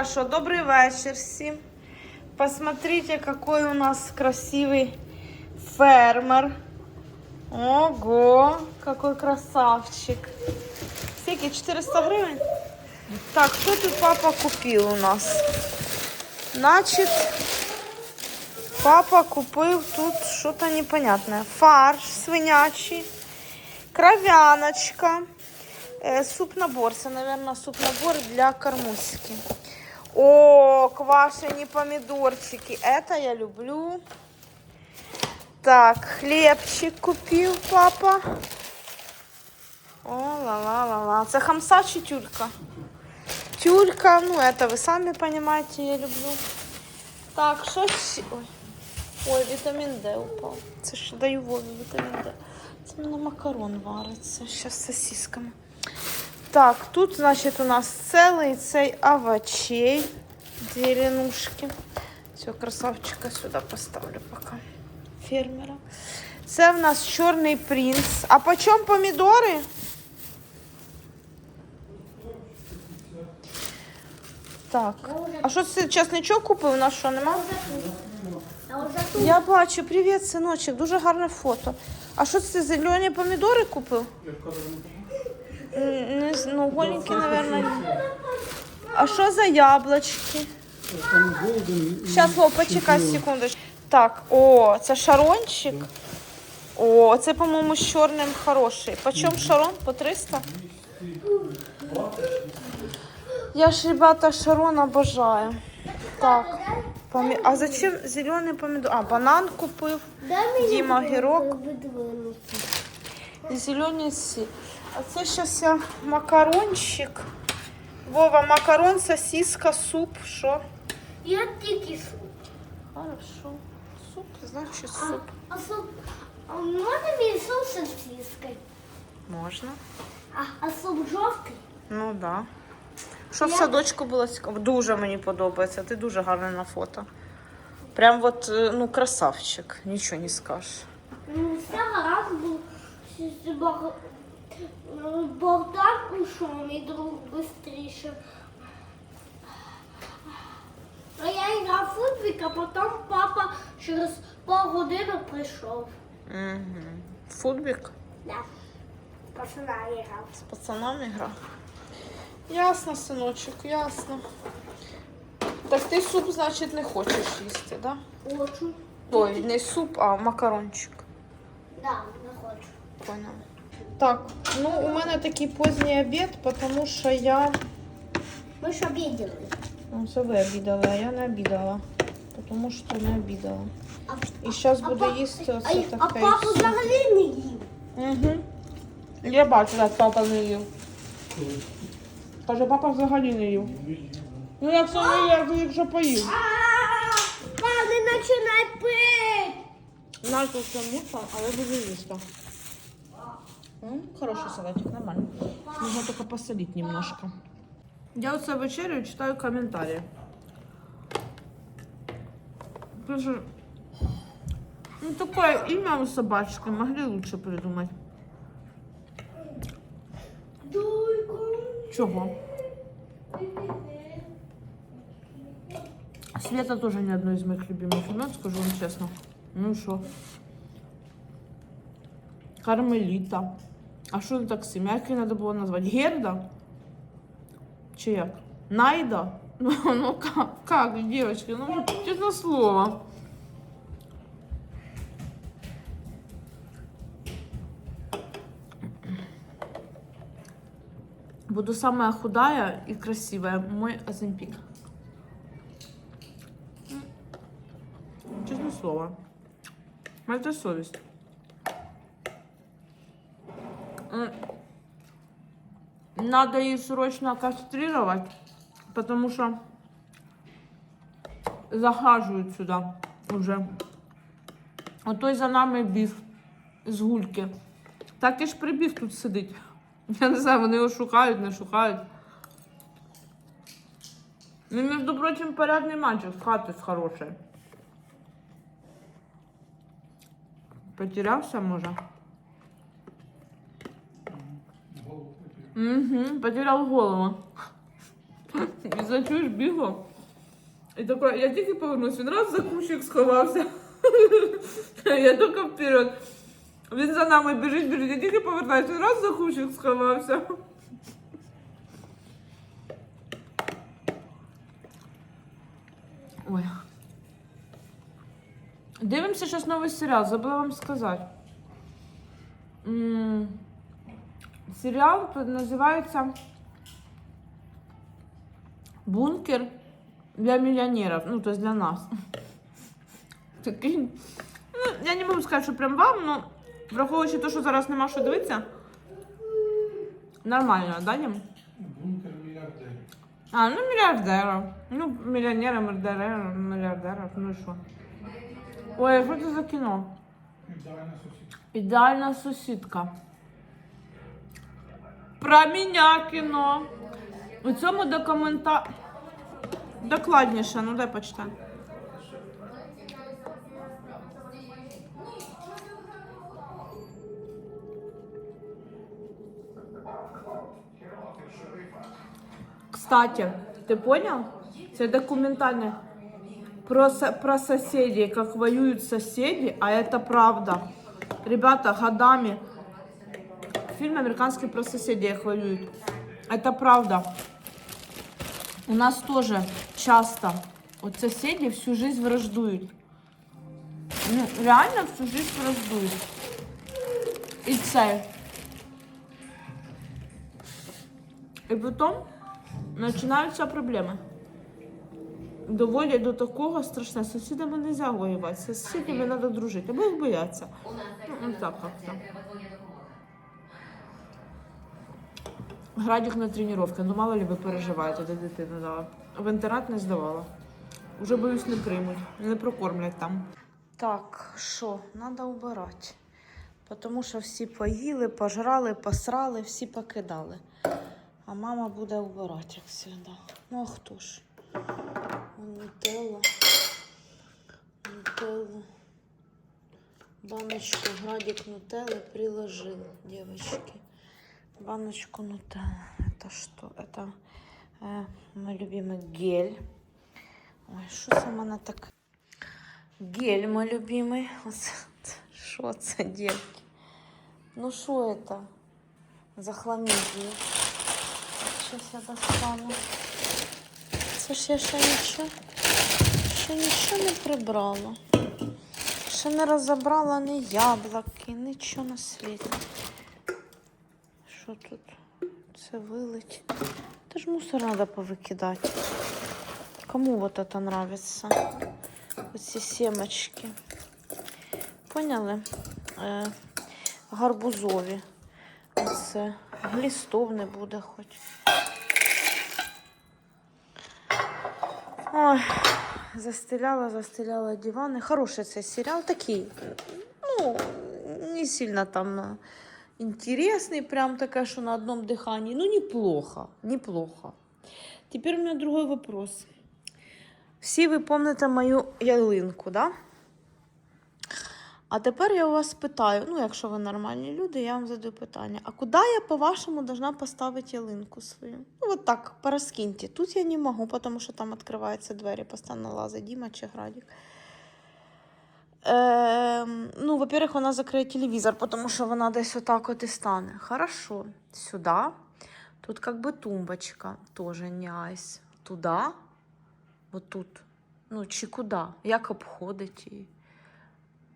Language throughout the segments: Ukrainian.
Хорошо, добрый вечер всем. Посмотрите, какой у нас красивый фермер. Ого, какой красавчик. Скільки? 400 гривень? Так, что тут папа купил у нас? Значит, папа купил тут что-то непонятное. Фарш свинячий, кровяночка, э, суп-набор. Это, наверное, суп-набор для кормушки. О, квашені помидорчики. Это я люблю. Так, хлебчик купил папа. О, ла-ла-ла-ла. Это хамса чи тюлька? Тюлька, ну это вы сами понимаете, я люблю. Так, що ще? Ой. Ой, вітамін Д упав. Це ж даю Вові вітамін Д. Це в мене макарон вариться. Зараз з сосисками. Так, тут, значить, у нас целый цей овощей. Зеленушки. Все, красавчика сюди поставлю пока. Фермера. Це в нас чорний принц. А по чому помідори? Так. А що це чесничок купив? У нас що нема? Я бачу, привіт, синочок, дуже гарне фото. А що це зелені помідори купив? Не ну, голенькі, мабуть. А що за яблучки? Зараз, Вов, почекай секундочку. Так, о, це шарончик. О, це, по-моєму, з чорним хороший. Почем шарон? По 300? Я ж, ребята, шарон обожаю. Так, помі... а зачем зеленый помидор? А, банан купив. Діма, гірок. зелені сі. А це зараз макарончик. Вова, макарон, сосиска, суп. Що? Я тільки суп. Хорошо. Суп, значить суп. А суп, а можна мені суп з сосискою? Можна. А, а суп жовтий? Ну да. Що в садочку було цікаво? Дуже мені подобається. Ти дуже гарний на фото. Прям от, е, ну, красавчик, нічого не скажеш. Ну, цього разу був щось Богдан ушов, мій друг швидше. А я грав в футбік, а потім папа через півгодини прийшов. Угу. Футбік Да. Пацана грав. з пацанами грав. Ясно, синочок, ясно. Так ти суп, значить, не хочеш їсти, да? Хочу. Ой, не суп, а макарончик. Да, не хочу. Поняла. Так, ну у мене такий поздній обід, тому що я. Ми ж обідали. Ну, це ви обідали, а я не обідала. Тому що не обідала. А, І зараз а буду їсти а, оце а таке. папа взагалі не їв. Угу. Я бачу, як папа не їв. Каже, папа взагалі не їв. Ну як не їв, якщо поїв. Мам, не починай пити. Настя це мука, але буду їсти. М, Хороший салатик, нормально. Нужно только посолить немножко. Я оце вечерю читаю коментарі. Пише, ну такое имя у собачки могли лучше придумать. Чого? Света тоже не одно из моих любимых имен, скажу вам честно. Ну що? Кармеліта. А що не так з ім'я? Як її треба було назвати? Герда? Чи як? Найда? Ну, ну как, как, девочки, ну честное слово. Буду самая худая и красивая. Мой Азимпик. Честное слово. Это совесть. Надо ее срочно кастрировать, потому что захаживают сюда уже. А той за нами біг з гульки. Так і ж прибіг тут сидить. Я не знаю, вони його шукають, не шукають. Він, між прочим, порядний мальчик, з хати з хорошої. Потерявся, може? Угу, потеряв голову. І зачуєш бігло. І тако, я тільки повернусь, він раз за кущик сховався. Я тільки вперед. Він за нами біжить, біжить, я тільки повертаюсь, він раз за кущик сховався. Ой. Дивимося зараз новий серіал, забула вам сказати. Серіал називається Бункер для мільйонерів. Ну, тобто для нас. Такий. Ну, я не можу сказати, що прям вам, але враховуючи те, що зараз нема що дивитися. Нормально, да, Дім? Бункер мільярдерів. А, ну мільярдерів. Ну, мільйонери, мільярдерів, мільярдерів, ну і що. Ой, а що це за кіно? Ідеальна сусідка. Ідеальна сусідка. Про мене кіно. У цьому документа... Докладніше, ну дай почитай. Кстати, ты понял? Это документальное про, про соседей, как воюют соседи, а это правда. Ребята годами фильм американский про соседей их воюют. Это правда. У нас тоже часто вот соседи всю жизнь враждуют. Ну, реально всю жизнь враждуют. І це. І потім починаються проблеми. Доводять до такого страшне. З сусідами не можна воювати. З сусідами треба дружити, або їх бояться. Ну, ну, так як-то. Градік на тренування. Ну мало ли ви переживаєте, де дитину дала. В інтернат не здавала. Уже боюсь, не приймуть, не прокормлять там. Так, що, треба вбирати. Тому що всі поїли, пожрали, посрали, всі покидали. А мама буде вбирати, як завжди. Ну а хто ж? Нутелла. Нутеллу. Баночку градик нутеллы приложил, девочки Баночку нутеллы. Это что? Это э, мой любимый гель. Ой, что це в мене так? Гель мой любимый. Оце- Що це, дітки? Ну що це? За хламідію. Щось я достану. Це ж я ще нічого, ще нічого не прибрала. Ще не розібрала ні яблуки, нічого на світі. Що тут? Це вилить. Та ж мусор треба повикидати. Кому вот это нравится? Оці семечки. Поняли? Е, гарбузові. Оце. Глістов не буде хоч. Ой, застеляла, застеляла дивани. Хороший цей серіал такий. Ну, не сильно там интересный, прям такая, что на одном дыхании. Ну, неплохо, неплохо. Теперь у меня другой вопрос. Всі ви пам'ятаєте мою ялинку, да? А тепер я у вас питаю, ну, якщо ви нормальні люди, я вам задаю питання: а куди я, по-вашому, должна поставити ялинку свою? Ну, от так, пораскиньте. Тут я не можу, тому що там відкриваються двері, постійно лазить Діма чи Градік. Ем, ну, во-первых, вона закриє телевізор, тому що вона десь отак от і стане. Хорошо. Сюди. Тут как бы тумбочка, тоже няйсь. Туда, вот тут. Ну, чи куди? Як обходить її?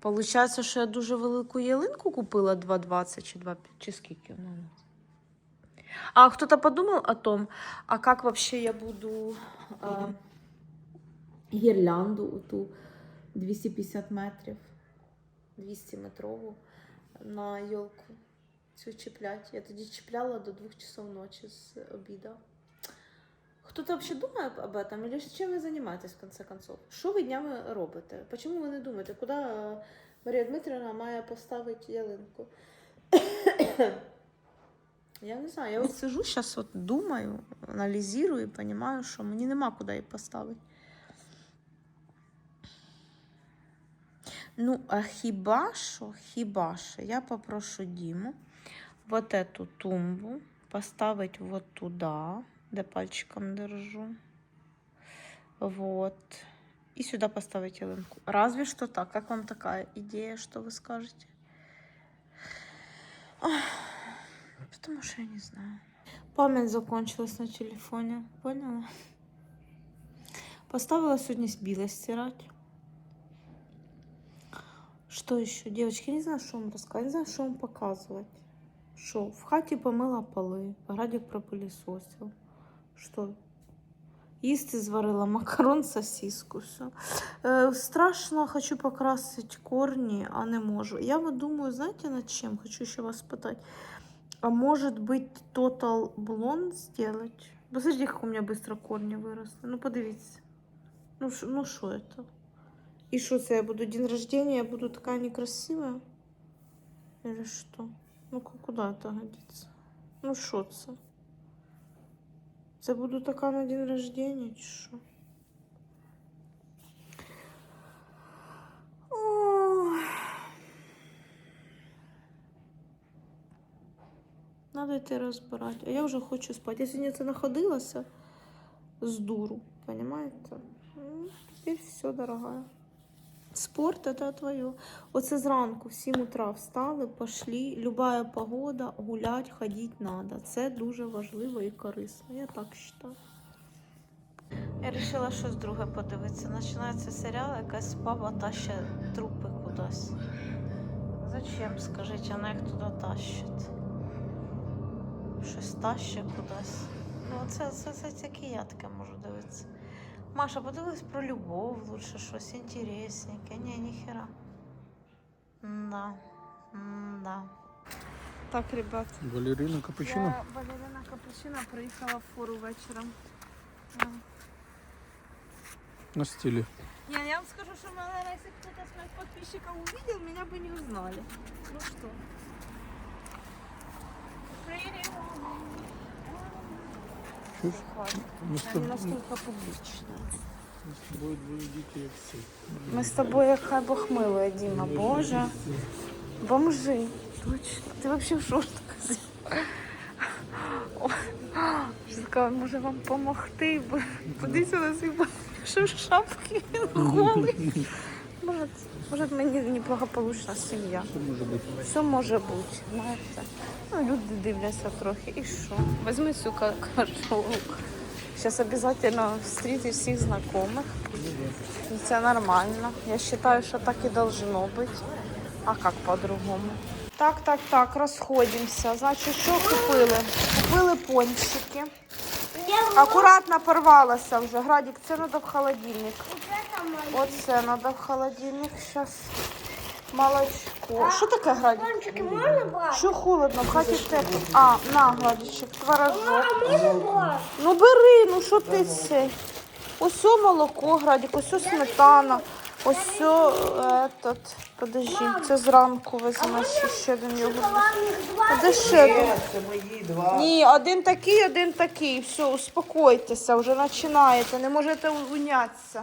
Получається, що я дуже велику ялинку купила 2,20 чи 2, чи скільки вона. А кто-то подумал о том, а как вообще я буду а, гірлянду ту 250 метрів, 200 метрову на елку цю чіплять. Я тоді чіпляла до 2 часов ночі з обіда. Кто-то вообще думає об этом? Или чим ви займаєтесь, в конце концов? Що ви днями робите? Почему ви не думаєте, куди е, Марія Дмитрівна має поставити ялинку? Я не знаю, я от сижу зараз, думаю, аналізую і розумію, що мені нема куди її поставити. Ну, а хіба що, хіба що, я попрошу Діму вот эту тумбу поставить вот туда, Де пальчиком держу. Вот. И сюда поставить ялинку. Разве что так. Как вам такая идея, что вы скажете? Ах, Потому что я не знаю. Память закончилась на телефоне. Поняла? Поставила сегодня с Билой стирать. Что еще? Девочки, не знаю, что вам рассказать. Не знаю, что вам показывать. Что? В хате помыла полы. Градик пропылесосил. Что? Їсти зварила макарон, сосиску. Все. Е, страшно, хочу покрасить корни, а не можу. Я вот думаю, знаете, над чем? Хочу еще вас спитать. А может быть, Total Blonde сделать? Посмотрите, как у меня быстро корни выросли. Ну, подивіться. Ну, ну что это? И что это я буду день рождения, я буду такая некрасивая? Или что? Ну, ку- куда это годится? Ну, что это? Це буду така на день рождения, чи що? Надо йти розбирати. А я вже хочу спати. Я сьогодні це находилася з дуру, понимаете? Ну, Теперь все, дорогая. Спорт это твоє. Оце зранку в 7 утра встали, пошли. Любая погода, гулять, ходить надо. Це дуже важливо і корисно. Я так вважаю. Я вирішила щось друге подивитися. Починається серіал, якась баба тащить трупи кудись. Зачем, скажіть, вона їх туди тащить? Щось тащить кудись. Ну, це, це, це тільки я таке можу дивитися. Маша, подивись про любов лучше, щось інтересненьке. Ні, ніхера. Да. Да. Так, ребят. Балерина капучино. Я балерина капучино приїхала в фору вечором. На стиле. Не, я вам скажу, что, наверное, если кто-то из моих подписчиков увидел, меня бы не узнали. Ну что? Чушь? Хватит. Мы с Я не тобой, настолько публичная. мы с тобой двое детей як всі. Мы с тобой як хай Бог милує, Діма. Боже. Бомжи. Точно. Ти вообще в шортах. О, вже така, може вам допомогти? Подивіться на свій що в шапки він голий. Може, може мені неблагополучна сім'я. Що може бути? Все може бути, знаєте. Ну, люди дивляться трохи. І що? Візьми цю ка- кажу. Зараз обов'язково зустріти всіх знайомих. Це нормально. Я вважаю, що так і должно бути. А як по-другому? Так, так, так, розходимося. Значить, що купили? Купили пончики. Акуратно порвалося вже. Градик, це треба в холодильник. вот это мои. Оце треба в холодильник. Зараз молочко. Що таке градик? Пончики можно брать? Що холодно, в хаті тепло. А, на, Гладичек, творожок. А можно брать? Ну бери, ну що ти це? Ось о молоко, Градик, ось о сметана, ось о, этот, подожди, це зранку візьмеш ще один йогурт. Шоколадных два. А де ще один? Це мої два. Ні, один такий, один такий. Все, успокойтеся, вже починаєте, не можете унятися.